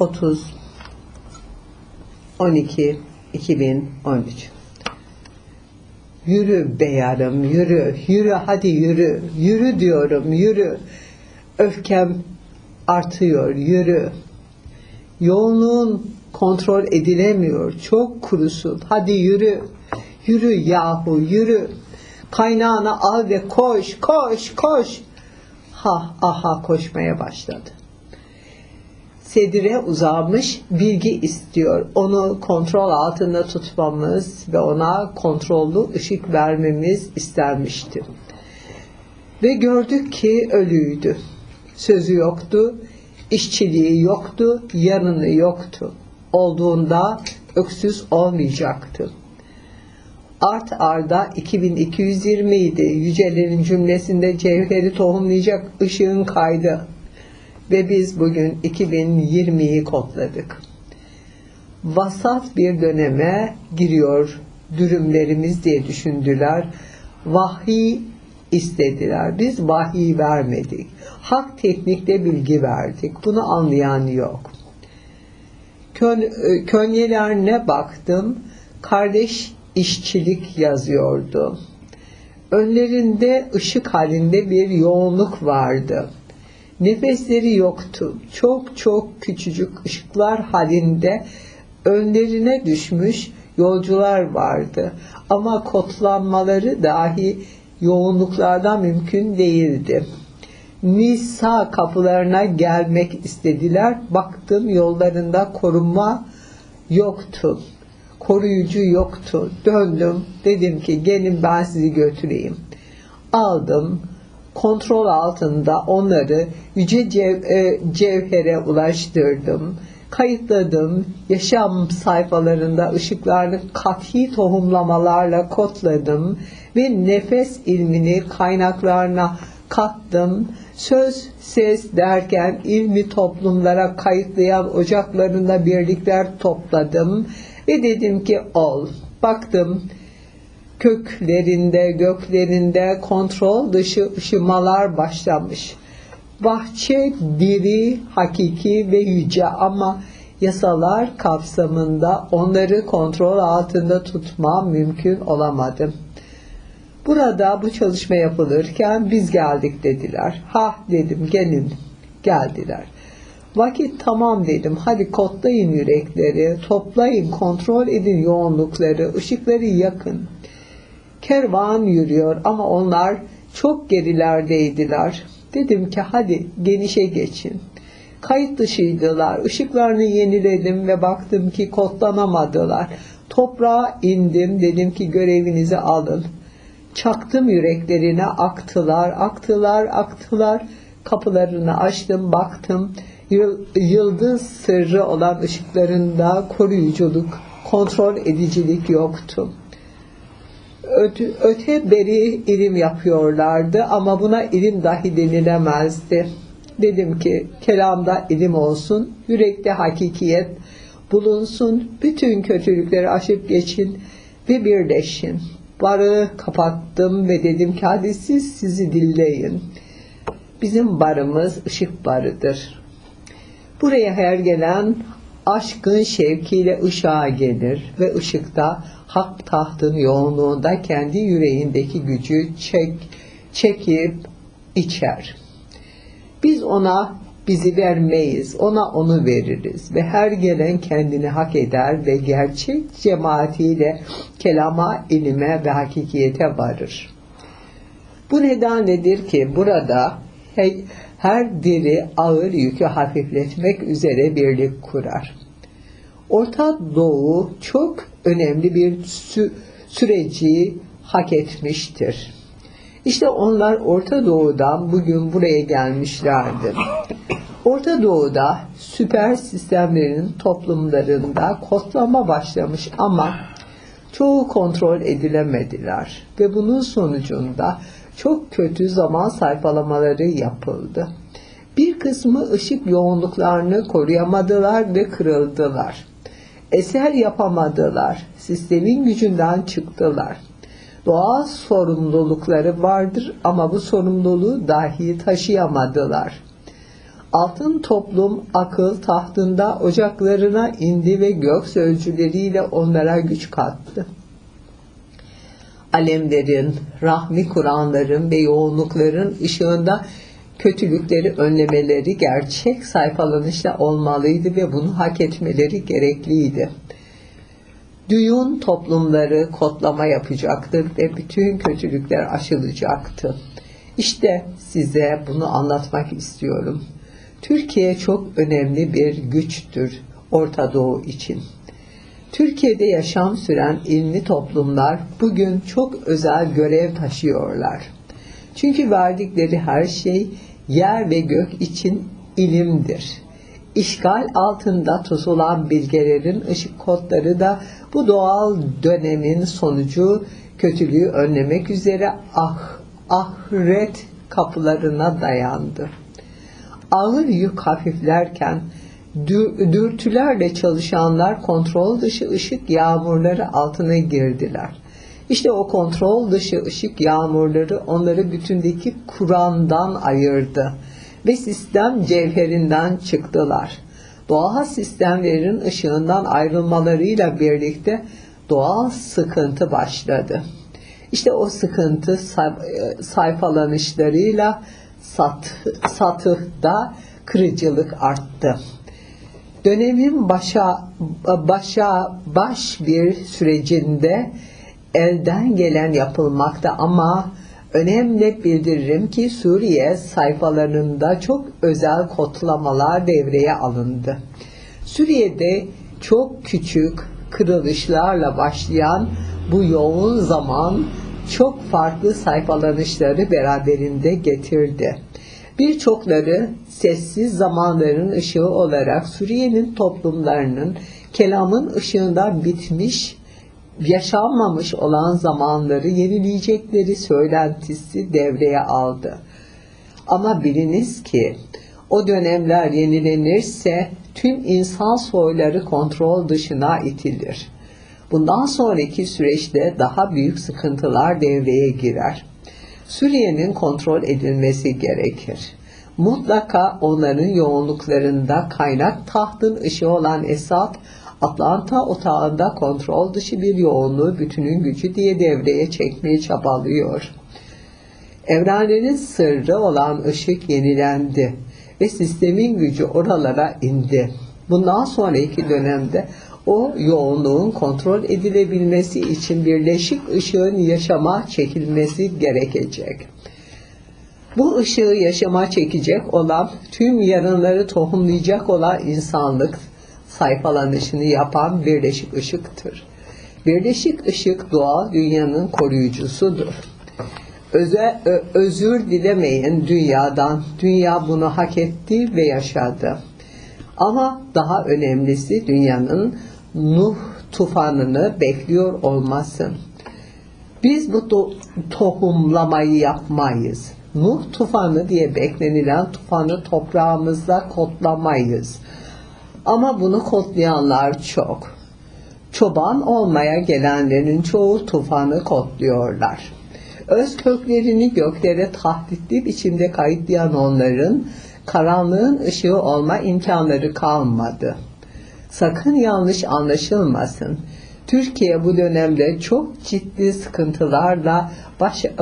30 12 2013 Yürü beyarım yürü, yürü hadi yürü, yürü diyorum yürü. Öfkem artıyor yürü. Yoğunluğun kontrol edilemiyor, çok kurusun. Hadi yürü, yürü yahu yürü. Kaynağını al ve koş, koş, koş. Ha, aha koşmaya başladı sedire uzanmış bilgi istiyor. Onu kontrol altında tutmamız ve ona kontrollü ışık vermemiz istenmişti. Ve gördük ki ölüydü. Sözü yoktu, işçiliği yoktu, yarını yoktu. Olduğunda öksüz olmayacaktı. Art arda 2220 idi. Yücelerin cümlesinde cevheri tohumlayacak ışığın kaydı ve biz bugün 2020'yi kodladık. Vasat bir döneme giriyor dürümlerimiz diye düşündüler. Vahiy istediler. Biz vahiy vermedik. Hak teknikte bilgi verdik. Bunu anlayan yok. Kön, könyelerine baktım. Kardeş işçilik yazıyordu. Önlerinde ışık halinde bir yoğunluk vardı Nefesleri yoktu. Çok çok küçücük ışıklar halinde önlerine düşmüş yolcular vardı. Ama kotlanmaları dahi yoğunluklardan mümkün değildi. Nisa kapılarına gelmek istediler. Baktım yollarında korunma yoktu. Koruyucu yoktu. Döndüm. Dedim ki gelin ben sizi götüreyim. Aldım kontrol altında onları yüce cev, e, cevhere ulaştırdım. Kayıtladım, yaşam sayfalarında ışıklarını kat'i tohumlamalarla kodladım ve nefes ilmini kaynaklarına kattım. Söz, ses derken ilmi toplumlara kayıtlayan ocaklarında birlikler topladım ve dedim ki ol. Baktım köklerinde, göklerinde kontrol dışı ışımalar başlamış. Bahçe diri, hakiki ve yüce ama yasalar kapsamında onları kontrol altında tutma mümkün olamadı. Burada bu çalışma yapılırken biz geldik dediler. Ha dedim gelin. Geldiler. Vakit tamam dedim. Hadi kodlayın yürekleri, toplayın, kontrol edin yoğunlukları, ışıkları yakın. Kervan yürüyor ama onlar çok gerilerdeydiler. Dedim ki hadi genişe geçin. Kayıt dışıydılar. Işıklarını yeniledim ve baktım ki kodlanamadılar. Toprağa indim. Dedim ki görevinizi alın. Çaktım yüreklerine aktılar, aktılar, aktılar. Kapılarını açtım, baktım. Yıldız sırrı olan ışıklarında koruyuculuk, kontrol edicilik yoktu öte, öte beri ilim yapıyorlardı ama buna ilim dahi denilemezdi. Dedim ki kelamda ilim olsun, yürekte hakikiyet bulunsun, bütün kötülükleri aşıp geçin ve birleşin. Barı kapattım ve dedim ki hadi siz sizi dinleyin. Bizim barımız ışık barıdır. Buraya her gelen aşkın şevkiyle ışığa gelir ve ışıkta hak tahtın yoğunluğunda kendi yüreğindeki gücü çek, çekip içer. Biz ona bizi vermeyiz, ona onu veririz ve her gelen kendini hak eder ve gerçek cemaatiyle kelama, ilime ve hakikiyete varır. Bu nedenledir ki burada her diri ağır yükü hafifletmek üzere birlik kurar. Orta Doğu çok önemli bir sü süreci hak etmiştir. İşte onlar Orta Doğu'dan bugün buraya gelmişlerdi. Orta Doğu'da süper sistemlerin toplumlarında kodlama başlamış ama çoğu kontrol edilemediler ve bunun sonucunda çok kötü zaman sayfalamaları yapıldı. Bir kısmı ışık yoğunluklarını koruyamadılar ve kırıldılar eser yapamadılar. Sistemin gücünden çıktılar. Doğal sorumlulukları vardır ama bu sorumluluğu dahi taşıyamadılar. Altın toplum akıl tahtında ocaklarına indi ve gök sözcüleriyle onlara güç kattı. Alemlerin, rahmi Kur'anların ve yoğunlukların ışığında kötülükleri önlemeleri gerçek sayfalanışla olmalıydı ve bunu hak etmeleri gerekliydi. Düğün toplumları kodlama yapacaktır ve bütün kötülükler aşılacaktı. İşte size bunu anlatmak istiyorum. Türkiye çok önemli bir güçtür Orta Doğu için. Türkiye'de yaşam süren ilmi toplumlar bugün çok özel görev taşıyorlar. Çünkü verdikleri her şey yer ve gök için ilimdir. İşgal altında tutulan bilgelerin ışık kodları da bu doğal dönemin sonucu kötülüğü önlemek üzere ah, ahiret kapılarına dayandı. Ağır yük hafiflerken dürtülerle çalışanlar kontrol dışı ışık yağmurları altına girdiler. İşte o kontrol dışı ışık yağmurları onları bütündeki Kur'an'dan ayırdı ve sistem cevherinden çıktılar. Doğal sistemlerin ışığından ayrılmalarıyla birlikte doğal sıkıntı başladı. İşte o sıkıntı sayfalanışlarıyla sat, satıhta kırıcılık arttı. Dönemin başa başa baş bir sürecinde elden gelen yapılmakta ama önemli bildiririm ki Suriye sayfalarında çok özel kodlamalar devreye alındı. Suriye'de çok küçük kırılışlarla başlayan bu yoğun zaman çok farklı sayfalanışları beraberinde getirdi. Birçokları sessiz zamanların ışığı olarak Suriye'nin toplumlarının kelamın ışığında bitmiş, yaşanmamış olan zamanları yenileyecekleri söylentisi devreye aldı. Ama biliniz ki o dönemler yenilenirse tüm insan soyları kontrol dışına itilir. Bundan sonraki süreçte daha büyük sıkıntılar devreye girer. Suriye'nin kontrol edilmesi gerekir. Mutlaka onların yoğunluklarında kaynak tahtın ışığı olan Esad, Atlanta otağında kontrol dışı bir yoğunluğu bütünün gücü diye devreye çekmeye çabalıyor. Evrenlerin sırrı olan ışık yenilendi ve sistemin gücü oralara indi. Bundan sonraki dönemde o yoğunluğun kontrol edilebilmesi için birleşik ışığın yaşama çekilmesi gerekecek. Bu ışığı yaşama çekecek olan, tüm yarınları tohumlayacak olan insanlık sayfalanışını yapan birleşik ışıktır. Birleşik ışık doğal dünyanın koruyucusudur. Öze, özür dilemeyin dünyadan. Dünya bunu hak etti ve yaşadı. Ama daha önemlisi dünyanın Nuh tufanını bekliyor olmasın. Biz bu to tohumlamayı yapmayız. Nuh tufanı diye beklenilen tufanı toprağımızda kodlamayız. Ama bunu kodlayanlar çok. Çoban olmaya gelenlerin çoğu tufanı kodluyorlar. Öz köklerini göklere tahditli biçimde kayıtlayan onların karanlığın ışığı olma imkanları kalmadı. Sakın yanlış anlaşılmasın. Türkiye bu dönemde çok ciddi sıkıntılarla baş, e,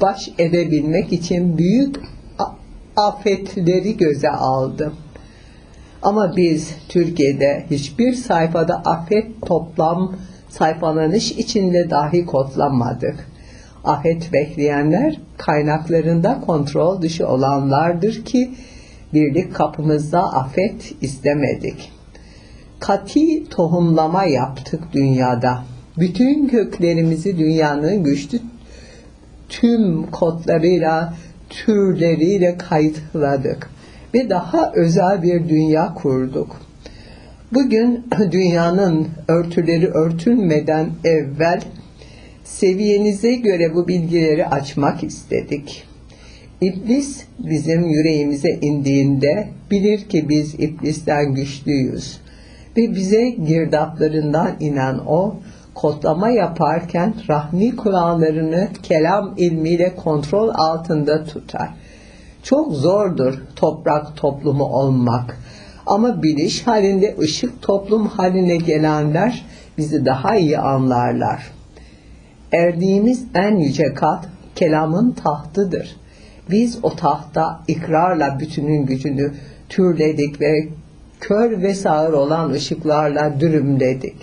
baş edebilmek için büyük afetleri göze aldı. Ama biz Türkiye'de hiçbir sayfada afet toplam sayfalanış içinde dahi kodlanmadık. Afet bekleyenler kaynaklarında kontrol dışı olanlardır ki birlik kapımızda afet istemedik. Kati tohumlama yaptık dünyada. Bütün köklerimizi dünyanın güçlü tüm kodlarıyla, türleriyle kayıtladık ve daha özel bir dünya kurduk. Bugün dünyanın örtüleri örtülmeden evvel seviyenize göre bu bilgileri açmak istedik. İblis bizim yüreğimize indiğinde bilir ki biz iblisten güçlüyüz ve bize girdaplarından inen o kodlama yaparken rahmi Kur'anlarını kelam ilmiyle kontrol altında tutar. Çok zordur toprak toplumu olmak. Ama biliş halinde ışık toplum haline gelenler bizi daha iyi anlarlar. Erdiğimiz en yüce kat kelamın tahtıdır. Biz o tahta ikrarla bütünün gücünü türledik ve kör ve sağır olan ışıklarla dürümledik.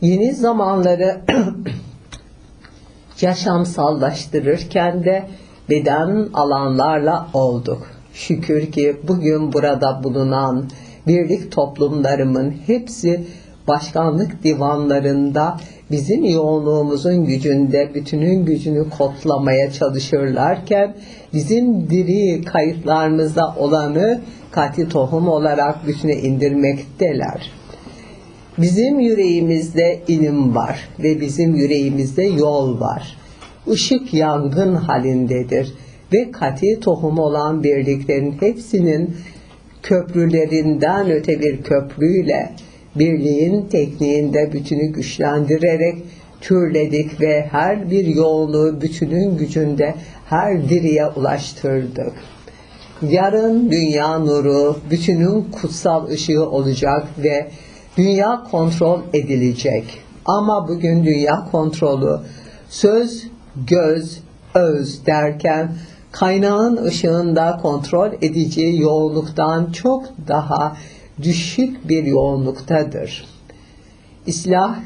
Yeni zamanları yaşamsallaştırırken de beden alanlarla olduk. Şükür ki bugün burada bulunan birlik toplumlarımın hepsi başkanlık divanlarında bizim yoğunluğumuzun gücünde bütünün gücünü kodlamaya çalışırlarken bizim diri kayıtlarımızda olanı kati tohum olarak bütüne indirmekteler. Bizim yüreğimizde ilim var ve bizim yüreğimizde yol var. Işık yangın halindedir ve kati tohum olan birliklerin hepsinin köprülerinden öte bir köprüyle birliğin tekniğinde bütünü güçlendirerek türledik ve her bir yoğunluğu bütünün gücünde her diriye ulaştırdık. Yarın dünya nuru bütünün kutsal ışığı olacak ve dünya kontrol edilecek. Ama bugün dünya kontrolü söz, göz, öz derken kaynağın ışığında kontrol edici yoğunluktan çok daha düşük bir yoğunluktadır. İslah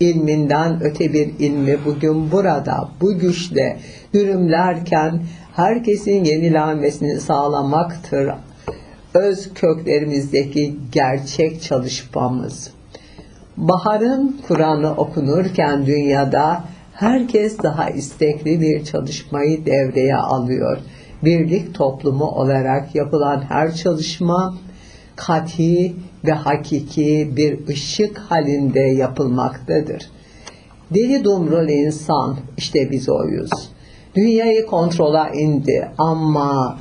ilminden öte bir ilmi bugün burada bu güçle dürümlerken herkesin yenilenmesini sağlamaktır. Öz köklerimizdeki gerçek çalışmamız. Baharın Kur'an'ı okunurken dünyada herkes daha istekli bir çalışmayı devreye alıyor. Birlik toplumu olarak yapılan her çalışma kati ve hakiki bir ışık halinde yapılmaktadır. Deli dumrul insan işte biz oyuz. Dünyayı kontrola indi ama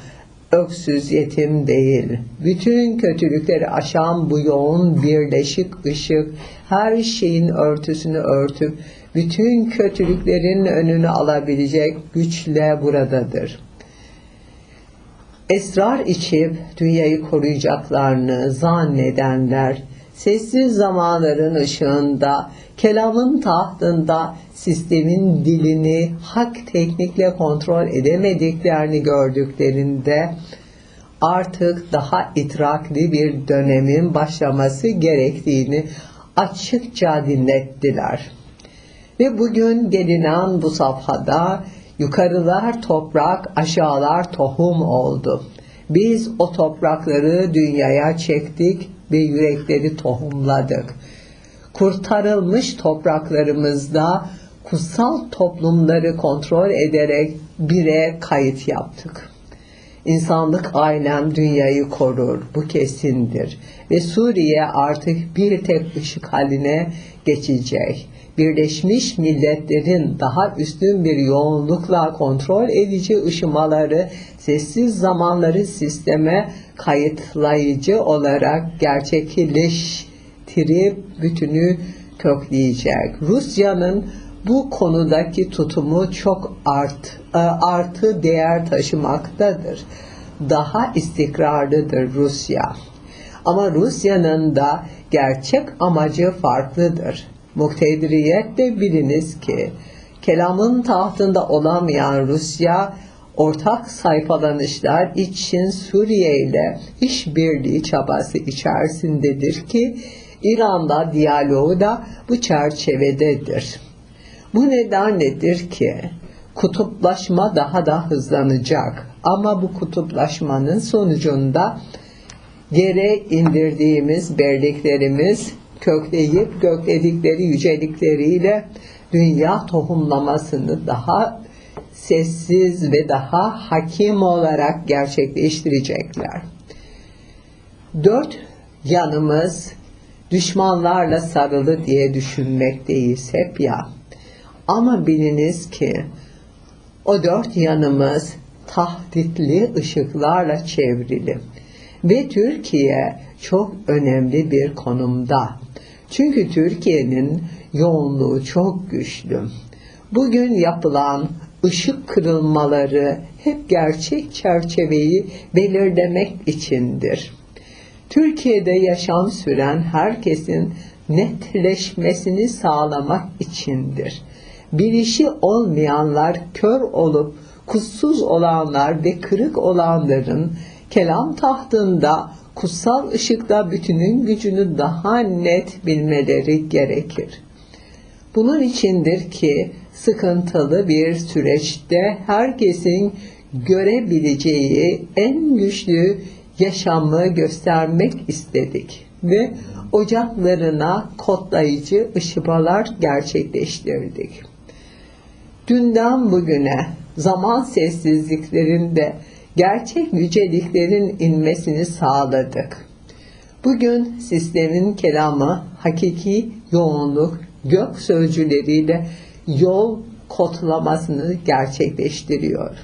öksüz yetim değil. Bütün kötülükleri aşan bu yoğun birleşik ışık her şeyin örtüsünü örtüp bütün kötülüklerin önünü alabilecek güçle buradadır. Esrar içip dünyayı koruyacaklarını zannedenler, sessiz zamanların ışığında, kelamın tahtında sistemin dilini hak teknikle kontrol edemediklerini gördüklerinde artık daha itrakli bir dönemin başlaması gerektiğini açıkça dinlettiler. Ve bugün gelinen bu safhada yukarılar toprak, aşağılar tohum oldu. Biz o toprakları dünyaya çektik ve yürekleri tohumladık. Kurtarılmış topraklarımızda kutsal toplumları kontrol ederek bire kayıt yaptık. İnsanlık ailem dünyayı korur, bu kesindir. Ve Suriye artık bir tek ışık haline geçecek. Birleşmiş Milletler'in daha üstün bir yoğunlukla kontrol edici ışımaları, sessiz zamanları sisteme kayıtlayıcı olarak gerçekleştirip bütünü kökleyecek. Rusya'nın bu konudaki tutumu çok art, e, artı değer taşımaktadır. Daha istikrarlıdır Rusya. Ama Rusya'nın da gerçek amacı farklıdır. Muktedriyet de biliniz ki kelamın tahtında olamayan Rusya ortak sayfalanışlar için Suriye ile işbirliği çabası içerisindedir ki İran'da diyaloğu da bu çerçevededir. Bu nedenledir ki kutuplaşma daha da hızlanacak. Ama bu kutuplaşmanın sonucunda yere indirdiğimiz birliklerimiz kökleyip gökledikleri yücelikleriyle dünya tohumlamasını daha sessiz ve daha hakim olarak gerçekleştirecekler. Dört yanımız düşmanlarla sarılı diye düşünmekteyiz hep ya. Ama biliniz ki o dört yanımız tahditli ışıklarla çevrili ve Türkiye çok önemli bir konumda. Çünkü Türkiye'nin yoğunluğu çok güçlü. Bugün yapılan ışık kırılmaları hep gerçek çerçeveyi belirlemek içindir. Türkiye'de yaşam süren herkesin netleşmesini sağlamak içindir. Bilişi olmayanlar kör olup kutsuz olanlar ve kırık olanların kelam tahtında kutsal ışıkta bütünün gücünü daha net bilmeleri gerekir. Bunun içindir ki sıkıntılı bir süreçte herkesin görebileceği en güçlü yaşamı göstermek istedik ve ocaklarına kodlayıcı ışımalar gerçekleştirdik. Dünden bugüne zaman sessizliklerinde gerçek yüceliklerin inmesini sağladık. Bugün sistemin kelamı hakiki yoğunluk gök sözcüleriyle yol kodlamasını gerçekleştiriyor.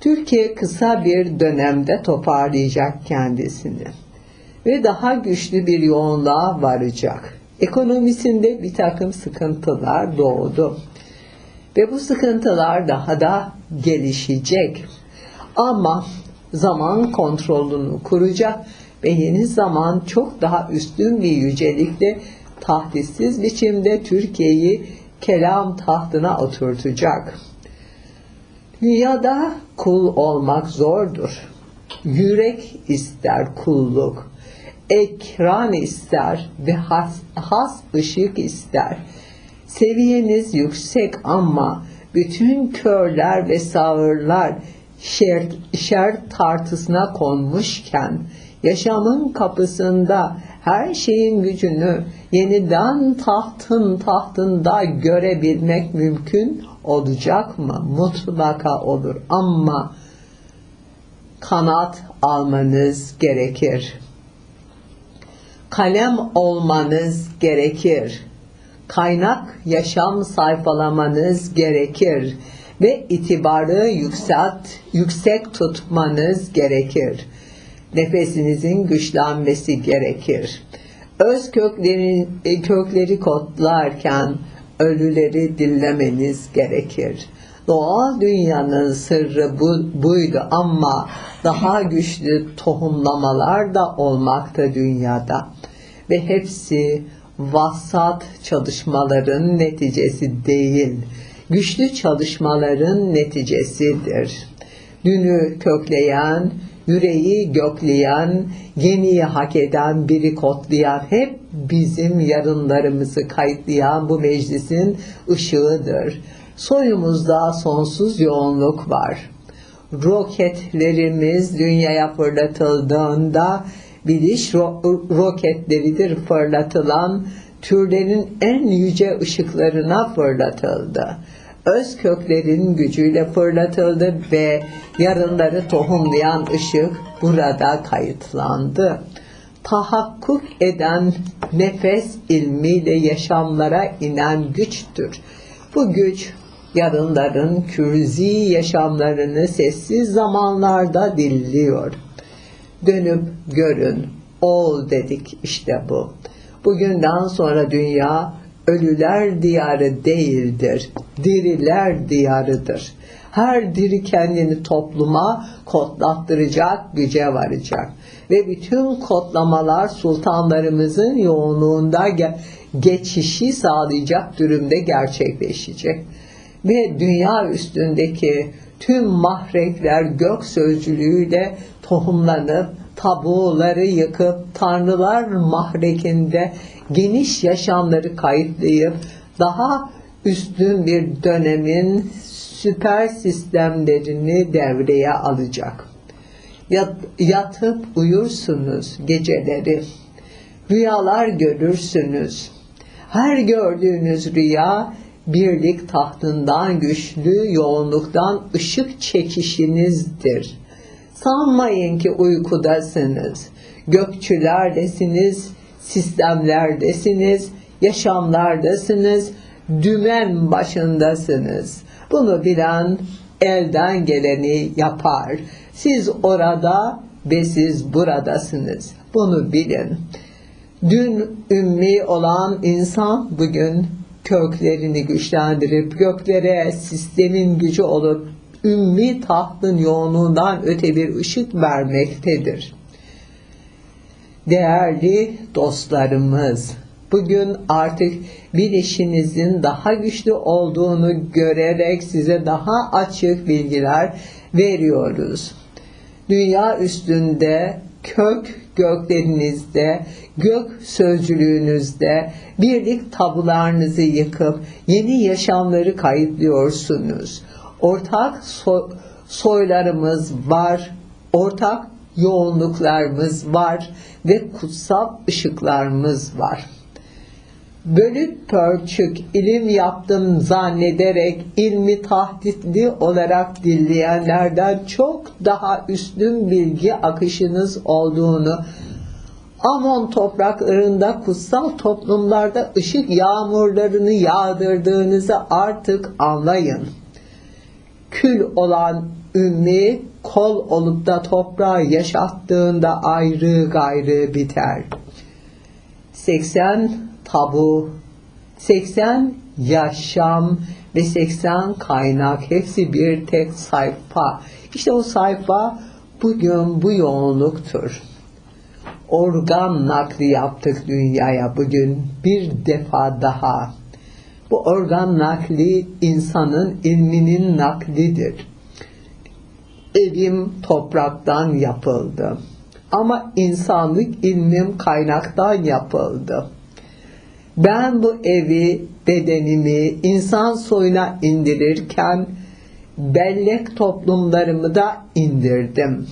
Türkiye kısa bir dönemde toparlayacak kendisini ve daha güçlü bir yoğunluğa varacak. Ekonomisinde bir takım sıkıntılar doğdu ve bu sıkıntılar daha da gelişecek. Ama zaman kontrolünü kuracak ve yeni zaman çok daha üstün bir yücelikle tahdissiz biçimde Türkiye'yi kelam tahtına oturtacak. Dünyada kul olmak zordur. Yürek ister kulluk, ekran ister ve has, has ışık ister. Seviyeniz yüksek ama bütün körler ve sağırlar şer, şer tartısına konmuşken yaşamın kapısında her şeyin gücünü yeniden tahtın tahtında görebilmek mümkün olacak mı? Mutlaka olur ama kanat almanız gerekir. Kalem olmanız gerekir. Kaynak yaşam sayfalamanız gerekir ve itibarı yükselt, yüksek tutmanız gerekir. Nefesinizin güçlenmesi gerekir. Öz kökleri, kökleri kodlarken ölüleri dinlemeniz gerekir. Doğal dünyanın sırrı bu, buydu ama daha güçlü tohumlamalar da olmakta dünyada. Ve hepsi vasat çalışmaların neticesi değil, güçlü çalışmaların neticesidir. Dünü kökleyen, yüreği gökleyen, yeniyi hak eden, biri kodlayan, hep bizim yarınlarımızı kayıtlayan bu meclisin ışığıdır. Soyumuzda sonsuz yoğunluk var. Roketlerimiz dünyaya fırlatıldığında biliş ro- roketleridir fırlatılan türlerin en yüce ışıklarına fırlatıldı. Öz köklerin gücüyle fırlatıldı ve yarınları tohumlayan ışık burada kayıtlandı. Tahakkuk eden nefes ilmiyle yaşamlara inen güçtür. Bu güç yarınların kürzi yaşamlarını sessiz zamanlarda dilliyor. Dönüp görün, ol dedik işte bu. Bugünden sonra dünya ölüler diyarı değildir, diriler diyarıdır. Her diri kendini topluma kodlattıracak güce varacak. Ve bütün kodlamalar sultanlarımızın yoğunluğunda geçişi sağlayacak durumda gerçekleşecek. Ve dünya üstündeki tüm mahrekler gök sözcülüğüyle tohumlanıp tabuları yıkıp tanrılar mahrekinde geniş yaşamları kayıtlayıp daha üstün bir dönemin süper sistemlerini devreye alacak. Yat, yatıp uyursunuz geceleri. Rüyalar görürsünüz. Her gördüğünüz rüya birlik tahtından güçlü yoğunluktan ışık çekişinizdir. Sanmayın ki uykudasınız. Gökçülerdesiniz, sistemlerdesiniz, yaşamlardasınız, dümen başındasınız. Bunu bilen elden geleni yapar. Siz orada ve siz buradasınız. Bunu bilin. Dün ümmi olan insan bugün köklerini güçlendirip göklere sistemin gücü olup ümmi tahtın yoğunluğundan öte bir ışık vermektedir. Değerli dostlarımız, bugün artık bir işinizin daha güçlü olduğunu görerek size daha açık bilgiler veriyoruz. Dünya üstünde kök göklerinizde, gök sözcülüğünüzde birlik tabularınızı yıkıp yeni yaşamları kayıtlıyorsunuz. Ortak so- soylarımız var, ortak yoğunluklarımız var ve kutsal ışıklarımız var. Bölük pörçük ilim yaptım zannederek ilmi tahditli olarak dinleyenlerden çok daha üstün bilgi akışınız olduğunu Amon topraklarında kutsal toplumlarda ışık yağmurlarını yağdırdığınızı artık anlayın. Kül olan ümmi kol olup da toprağı yaşattığında ayrı gayrı biter. 80 tabu, 80 yaşam ve 80 kaynak hepsi bir tek sayfa. İşte o sayfa bugün bu yoğunluktur. Organ nakli yaptık dünyaya bugün bir defa daha. Bu organ nakli insanın ilminin naklidir. Evim topraktan yapıldı. Ama insanlık ilmim kaynaktan yapıldı. Ben bu evi, bedenimi insan soyuna indirirken bellek toplumlarımı da indirdim.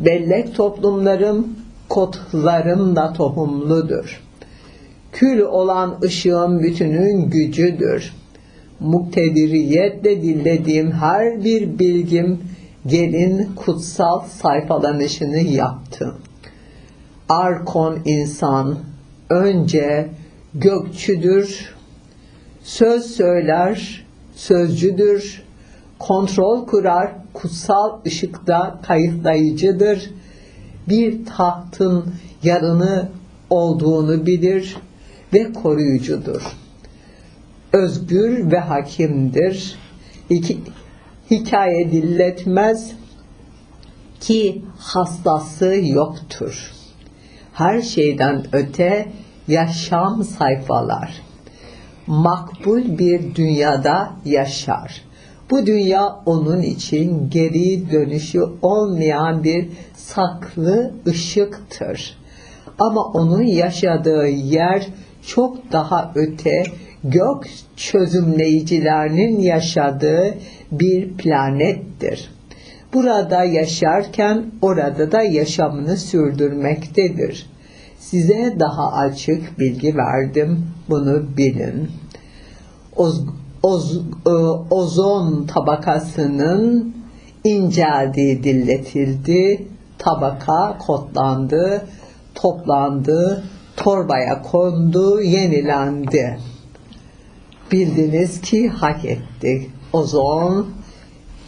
Bellek toplumlarım kotlarım da tohumludur. Kül olan ışığın bütünün gücüdür. Muktediriyetle dinlediğim her bir bilgim gelin kutsal sayfalanışını yaptı. Arkon insan önce gökçüdür, söz söyler, sözcüdür, kontrol kurar, kutsal ışıkta kayıtlayıcıdır. Bir tahtın yarını olduğunu bilir ve koruyucudur. Özgür ve hakimdir. İki, hikaye dilletmez ki hastası yoktur. Her şeyden öte yaşam sayfalar. Makbul bir dünyada yaşar. Bu dünya onun için geri dönüşü olmayan bir saklı ışıktır. Ama onun yaşadığı yer çok daha öte gök çözümleyicilerinin yaşadığı bir planettir. Burada yaşarken orada da yaşamını sürdürmektedir. Size daha açık bilgi verdim, bunu bilin. Oz, oz, e, ozon tabakasının inceldiği dilletildi, tabaka kodlandı, toplandı, torbaya kondu, yenilendi. Bildiniz ki hak etti. Ozon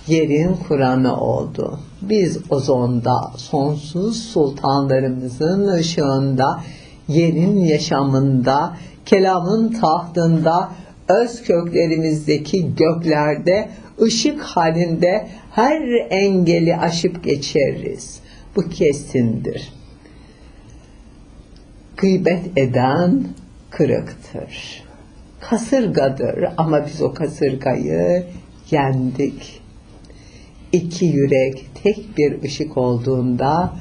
yerin Kur'an'ı oldu. Biz ozonda sonsuz sultanlarımızın ışığında, yerin yaşamında, kelamın tahtında, öz köklerimizdeki göklerde, ışık halinde her engeli aşıp geçeriz. Bu kesindir. Gıybet eden kırıktır. Kasırgadır ama biz o kasırgayı yendik. İki yürek tek bir ışık olduğunda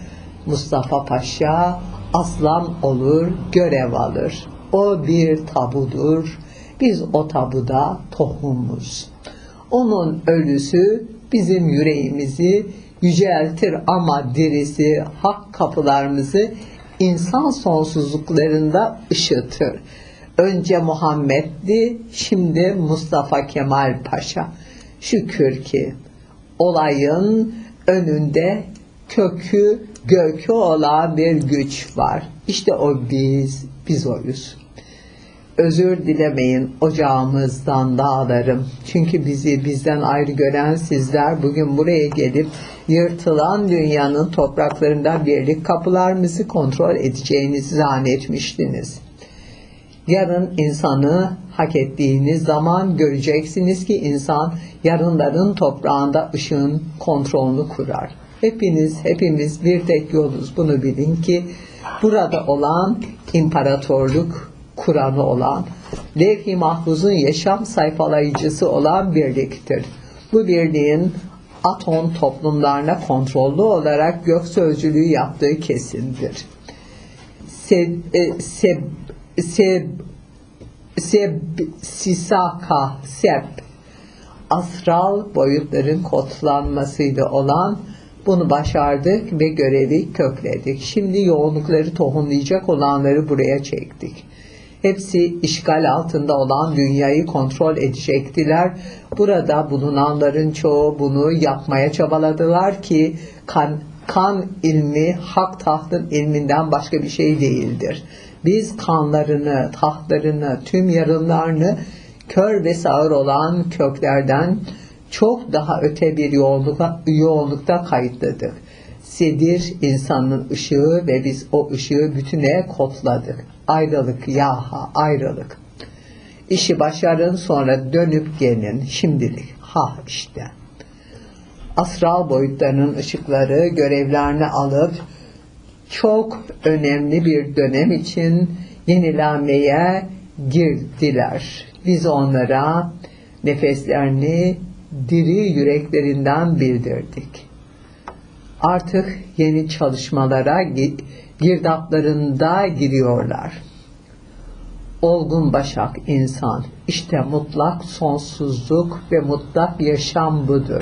Mustafa Paşa aslan olur, görev alır. O bir tabudur. Biz o tabuda tohumuz. Onun ölüsü bizim yüreğimizi yüceltir ama dirisi hak kapılarımızı insan sonsuzluklarında ışıtır. Önce Muhammed'di, şimdi Mustafa Kemal Paşa. Şükür ki olayın önünde kökü gökü olan bir güç var. İşte o biz, biz oyuz. Özür dilemeyin ocağımızdan dağlarım. Çünkü bizi bizden ayrı gören sizler bugün buraya gelip yırtılan dünyanın topraklarında birlik kapılarımızı kontrol edeceğinizi zannetmiştiniz. Yarın insanı hak ettiğiniz zaman göreceksiniz ki insan yarınların toprağında ışığın kontrolünü kurar. Hepiniz, hepimiz bir tek yoluz. Bunu bilin ki burada olan imparatorluk Kur'an'ı olan, levh-i mahfuzun yaşam sayfalayıcısı olan birliktir. Bu birliğin atom toplumlarına kontrollü olarak gök sözcülüğü yaptığı kesindir. Seb, e, seb, seb, seb, sisaka, seb, astral boyutların kodlanmasıyla olan bunu başardık ve görevi kökledik. Şimdi yoğunlukları tohumlayacak olanları buraya çektik. Hepsi işgal altında olan dünyayı kontrol edecektiler. Burada bulunanların çoğu bunu yapmaya çabaladılar ki kan, kan ilmi hak tahtın ilminden başka bir şey değildir. Biz kanlarını, tahtlarını, tüm yarınlarını kör ve sağır olan köklerden çok daha öte bir yoğunlukta, yoğunlukta kayıtladık. Sedir insanın ışığı ve biz o ışığı bütüne kodladık. Ayrılık yaha ayrılık. İşi başarın sonra dönüp gelin şimdilik. Ha işte. Astral boyutlarının ışıkları görevlerini alıp çok önemli bir dönem için yenilenmeye girdiler. Biz onlara nefeslerini diri yüreklerinden bildirdik. Artık yeni çalışmalara girdaplarında giriyorlar. Olgun başak insan, işte mutlak sonsuzluk ve mutlak yaşam budur.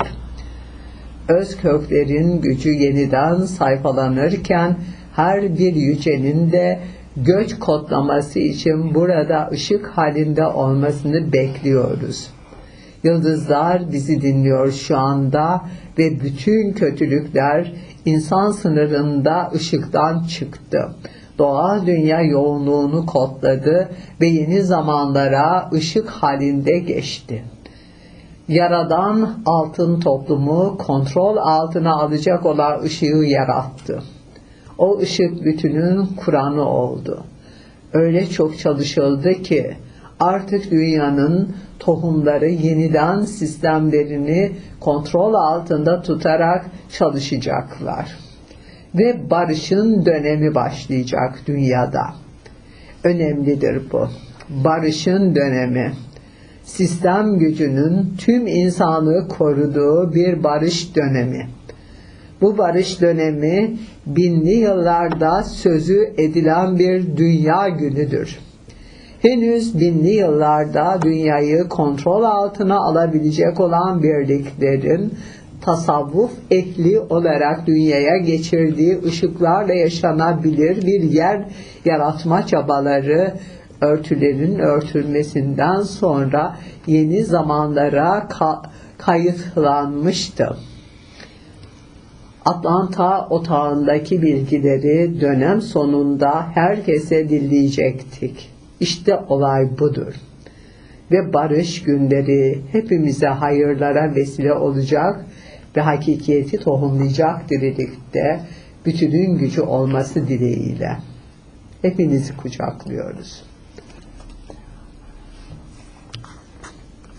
Öz köklerin gücü yeniden sayfalanırken her bir yücenin de göç kodlaması için burada ışık halinde olmasını bekliyoruz. Yıldızlar bizi dinliyor şu anda ve bütün kötülükler insan sınırında ışıktan çıktı. Doğa dünya yoğunluğunu kodladı ve yeni zamanlara ışık halinde geçti. Yaradan altın toplumu kontrol altına alacak olan ışığı yarattı. O ışık bütünün Kur'an'ı oldu. Öyle çok çalışıldı ki artık dünyanın tohumları yeniden sistemlerini kontrol altında tutarak çalışacaklar. Ve barışın dönemi başlayacak dünyada. Önemlidir bu. Barışın dönemi. Sistem gücünün tüm insanlığı koruduğu bir barış dönemi. Bu barış dönemi binli yıllarda sözü edilen bir dünya günüdür henüz binli yıllarda dünyayı kontrol altına alabilecek olan birliklerin tasavvuf ehli olarak dünyaya geçirdiği ışıklarla yaşanabilir bir yer yaratma çabaları örtülerin örtülmesinden sonra yeni zamanlara ka kayıtlanmıştı. Atlanta otağındaki bilgileri dönem sonunda herkese dinleyecektik. İşte olay budur. Ve barış günleri hepimize hayırlara vesile olacak ve hakikiyeti tohumlayacak dirilikte bütünün gücü olması dileğiyle. Hepinizi kucaklıyoruz.